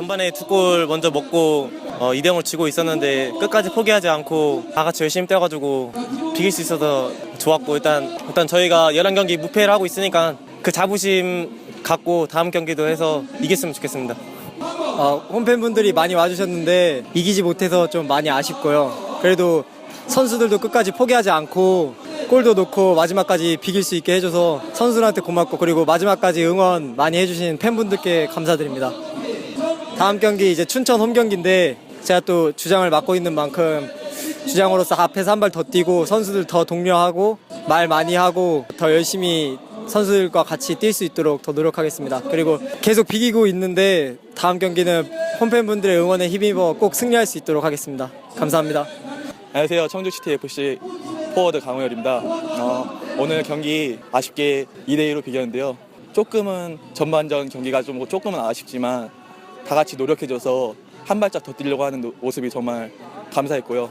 전반에 두 골 먼저 먹고 어, 2대 0을 지고 있었는데 끝까지 포기하지 않고 다 같이 열심히 뛰어가지고 비길 수 있어서 좋았고 일단 일단 저희가 11경기 무패를 하고 있으니까 그 자부심 갖고 다음 경기도 해서 이겼으면 좋겠습니다. 어, 홈팬분들이 많이 와주셨는데 이기지 못해서 좀 많이 아쉽고요. 그래도 선수들도 끝까지 포기하지 않고 골도 넣고 마지막까지 비길 수 있게 해줘서 선수들한테 고맙고 그리고 마지막까지 응원 많이 해주신 팬분들께 감사드립니다. 다음 경기 이제 춘천 홈 경기인데 제가 또 주장을 맡고 있는 만큼 주장으로서 앞에서 한 발 더 뛰고 선수들 더 독려하고 말 많이 하고 더 열심히 선수들과 같이 뛸 수 있도록 더 노력하겠습니다. 그리고 계속 비기고 있는데 다음 경기는 홈팬분들의 응원에 힘입어 꼭 승리할 수 있도록 하겠습니다. 감사합니다. 안녕하세요. 청주시티 FC 포워드 강호열입니다. 어, 오늘 경기 아쉽게 2대 2로 비겼는데요. 조금은 전반전 경기가 좀 조금은 아쉽지만 다 같이 노력해줘서 한 발짝 더 뛰려고 하는 노- 모습이 정말 감사했고요.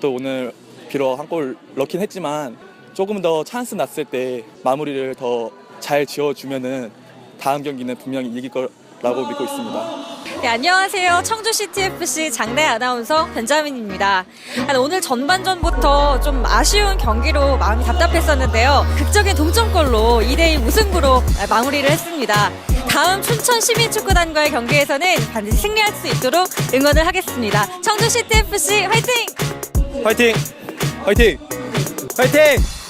또 오늘 비록 한 골 넣긴 했지만 조금 더 찬스 났을 때 마무리를 더 잘 지어주면은 다음 경기는 분명히 이길 거라고 믿고 있습니다. 네, 안녕하세요. 청주시티FC 장대 아나운서 변자민입니다. 아, 오늘 전반전부터 좀 아쉬운 경기로 마음이 답답했었는데요. 극적인 동점골로 2대2 무승부로 마무리를 했습니다. 다음 춘천 시민축구단과의 경기에서는 반드시 승리할 수 있도록 응원을 하겠습니다. 청주시티FC 화이팅! 화이팅! 화이팅! 화이팅!